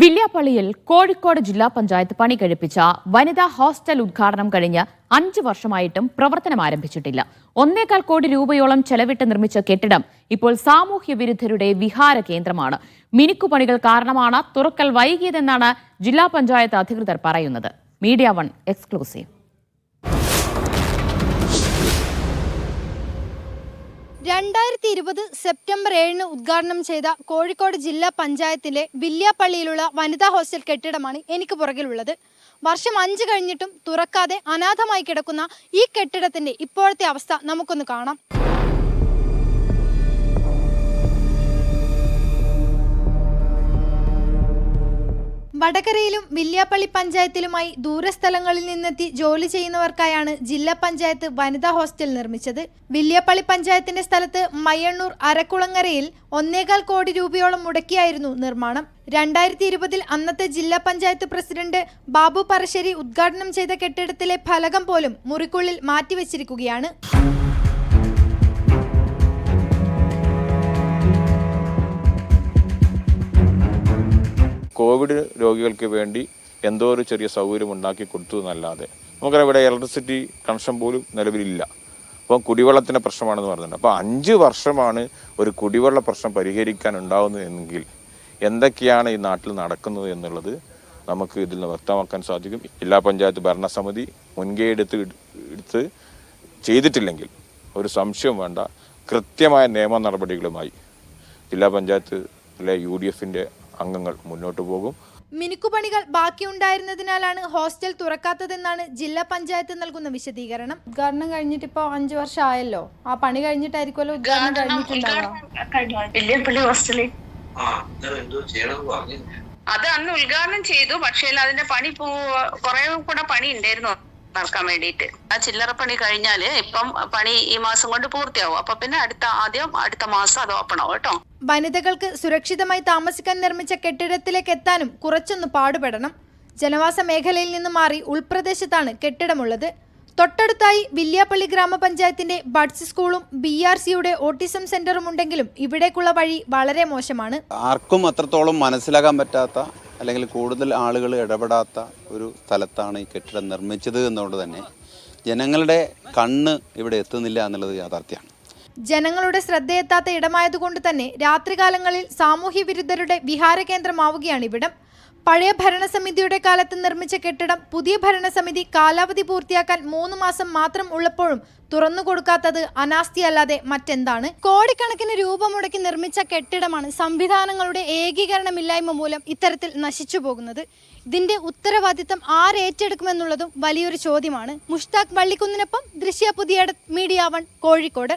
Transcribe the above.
വില്യാപ്പള്ളിയിൽ കോഴിക്കോട് ജില്ലാ പഞ്ചായത്ത് പണി കഴിപ്പിച്ച വനിതാ ഹോസ്റ്റൽ ഉദ്ഘാടനം കഴിഞ്ഞ് അഞ്ച് വർഷമായിട്ടും പ്രവർത്തനം ആരംഭിച്ചിട്ടില്ല. ഒന്നേകാൽ കോടി രൂപയോളം ചെലവിട്ട് നിർമ്മിച്ച കെട്ടിടം ഇപ്പോൾ സാമൂഹ്യ വിരുദ്ധരുടെ വിഹാര കേന്ദ്രമാണ്. മിനുക്കുപണികൾ കാരണമാണ് തുറക്കൽ വൈകിയതെന്നാണ് ജില്ലാ പഞ്ചായത്ത് അധികൃതർ പറയുന്നത്. Media One exclusive. രണ്ടായിരത്തി ഇരുപത് സെപ്റ്റംബർ ഏഴിന് ഉദ്ഘാടനം ചെയ്ത കോഴിക്കോട് ജില്ലാ പഞ്ചായത്തിലെ വില്യാപ്പള്ളിയിലുള്ള വനിതാ ഹോസ്റ്റൽ കെട്ടിടമാണ് എനിക്ക് പുറകിലുള്ളത്. വർഷം അഞ്ച് കഴിഞ്ഞിട്ടും തുറക്കാതെ അനാഥമായി കിടക്കുന്ന ഈ കെട്ടിടത്തിന്റെ ഇപ്പോഴത്തെ അവസ്ഥ നമുക്കൊന്ന് കാണാം. വടകരയിലും വില്യാപ്പള്ളി പഞ്ചായത്തിലുമായി ദൂരസ്ഥലങ്ങളിൽ നിന്നെത്തി ജോലി ചെയ്യുന്നവർക്കായാണ് ജില്ലാ പഞ്ചായത്ത് വനിതാ ഹോസ്റ്റൽ നിർമ്മിച്ചത്. വില്യാപ്പള്ളി പഞ്ചായത്തിന്റെ സ്ഥലത്ത് മയ്യണ്ണൂർ അരക്കുളങ്ങരയിൽ ഒന്നേകാൽ കോടി രൂപയോളം മുടക്കിയായിരുന്നു നിർമ്മാണം. രണ്ടായിരത്തി ഇരുപതിൽ അന്നത്തെ ജില്ലാ പഞ്ചായത്ത് പ്രസിഡന്റ് ബാബു പറശ്ശേരി ഉദ്ഘാടനം ചെയ്ത കെട്ടിടത്തിലെ ഫലകം പോലും മുറിക്കുള്ളിൽ മാറ്റിവെച്ചിരിക്കുകയാണ്. കോവിഡ് രോഗികൾക്ക് വേണ്ടി എന്തോ ഒരു ചെറിയ സൗകര്യം ഉണ്ടാക്കി കൊടുത്തു എന്നല്ലാതെ. നമുക്കറിയാം ഇവിടെ ഇലക്ട്രിസിറ്റി കണക്ഷൻ പോലും നിലവിലില്ല. അപ്പം കുടിവെള്ളത്തിന്റെ പ്രശ്നമാണെന്ന് പറയുന്നുണ്ട് അപ്പോൾ അഞ്ച് വർഷമാണ് ഒരു കുടിവെള്ള പ്രശ്നം പരിഹരിക്കാൻ ഉണ്ടാവുന്നതെങ്കിൽ എന്തൊക്കെയാണ് ഈ നാട്ടിൽ നടക്കുന്നത് എന്നുള്ളത് നമുക്ക് ഇതിൽ നിന്ന് വ്യക്തമാക്കാൻ സാധിക്കും. ജില്ലാ പഞ്ചായത്ത് ഭരണസമിതി മുൻകൈ എടുത്ത് എടുത്ത് ചെയ്തിട്ടില്ലെങ്കിൽ ഒരു സംശയം വേണ്ട. കൃത്യമായ നിയമ നടപടികളുമായി ജില്ലാ പഞ്ചായത്തിലെ യു ഡി എഫിന്റെ അംഗങ്ങൾ മുന്നോട്ടു പോകും. മിനുക്കുപണികൾ ബാക്കിയുണ്ടായിരുന്നതിനാലാണ് ഹോസ്റ്റൽ തുറക്കാത്തതെന്നാണ് ജില്ലാ പഞ്ചായത്ത് നൽകുന്ന വിശദീകരണം. ഉദ്ഘാടനം കഴിഞ്ഞിട്ട് ഇപ്പൊ അഞ്ചു വർഷം ആയല്ലോ ആ പണി കഴിഞ്ഞിട്ടായിരിക്കുമല്ലോ ഉദ്ഘാടനം കഴിഞ്ഞിട്ടുണ്ടാവുക? അത് അന്ന് ഉദ്ഘാടനം ചെയ്തു. പക്ഷേ അതിന്റെ പണി പോ കുറെ കൂടെ പണി ഉണ്ടായിരുന്നു. നടക്കാൻ വേണ്ടിയിട്ട്. ആ ചില്ലറ പണി കഴിഞ്ഞാൽ ഇപ്പം പണി ഈ മാസം കൊണ്ട് പൂർത്തിയാവും. അപ്പൊ പിന്നെ അടുത്ത ആദ്യം അടുത്ത മാസം അത് ഓപ്പൺ ആവും കേട്ടോ. വനിതകൾക്ക് സുരക്ഷിതമായി താമസിക്കാൻ നിർമ്മിച്ച കെട്ടിടത്തിലേക്ക് എത്താനും കുറച്ചൊന്ന് പാടുപെടണം. ജനവാസ മേഖലയിൽ നിന്ന് മാറി ഉൾപ്രദേശത്താണ് കെട്ടിടമുള്ളത്. തൊട്ടടുത്തായി വില്യാപ്പള്ളി ഗ്രാമപഞ്ചായത്തിന്റെ ബഡ്സ് സ്കൂളും ബി ആർ സിയുടെ ഓട്ടിസം സെന്ററും ഉണ്ടെങ്കിലും ഇവിടേക്കുള്ള വഴി വളരെ മോശമാണ്. ആർക്കും അത്രത്തോളം മനസ്സിലാക്കാൻ പറ്റാത്ത അല്ലെങ്കിൽ കൂടുതൽ ആളുകൾ ഇടപെടാത്ത ഒരു സ്ഥലത്താണ് ഈ കെട്ടിടം നിർമ്മിച്ചത് എന്നുകൊണ്ട് തന്നെ ജനങ്ങളുടെ കണ്ണ് ഇവിടെ എത്തുന്നില്ല എന്നുള്ളത് യാഥാർത്ഥ്യമാണ്. ജനങ്ങളുടെ ശ്രദ്ധയെത്താത്ത ഇടമായതുകൊണ്ട് തന്നെ രാത്രികാലങ്ങളിൽ സാമൂഹ്യ വിരുദ്ധരുടെ വിഹാര കേന്ദ്രമാവുകയാണ് ഇവിടം. പഴയ ഭരണസമിതിയുടെ കാലത്ത് നിർമ്മിച്ച കെട്ടിടം പുതിയ ഭരണസമിതി കാലാവധി പൂർത്തിയാക്കാൻ മൂന്ന് മാസം മാത്രം ഉള്ളപ്പോഴും തുറന്നു കൊടുക്കാത്തത് അനാസ്ഥിയല്ലാതെ മറ്റെന്താണ്? കോടിക്കണക്കിന് രൂപ മുടക്കി നിർമ്മിച്ച കെട്ടിടമാണ് സംവിധാനങ്ങളുടെ ഏകീകരണമില്ലായ്മ മൂലം ഇത്തരത്തിൽ നശിച്ചു പോകുന്നത്. ഇതിന്റെ ഉത്തരവാദിത്തം ആരേറ്റെടുക്കുമെന്നുള്ളതും വലിയൊരു ചോദ്യമാണ്. മുഷ്താഖ് വള്ളിക്കുന്നിനൊപ്പം ദൃശ്യ പുതിയ മീഡിയ വൺ കോഴിക്കോട്.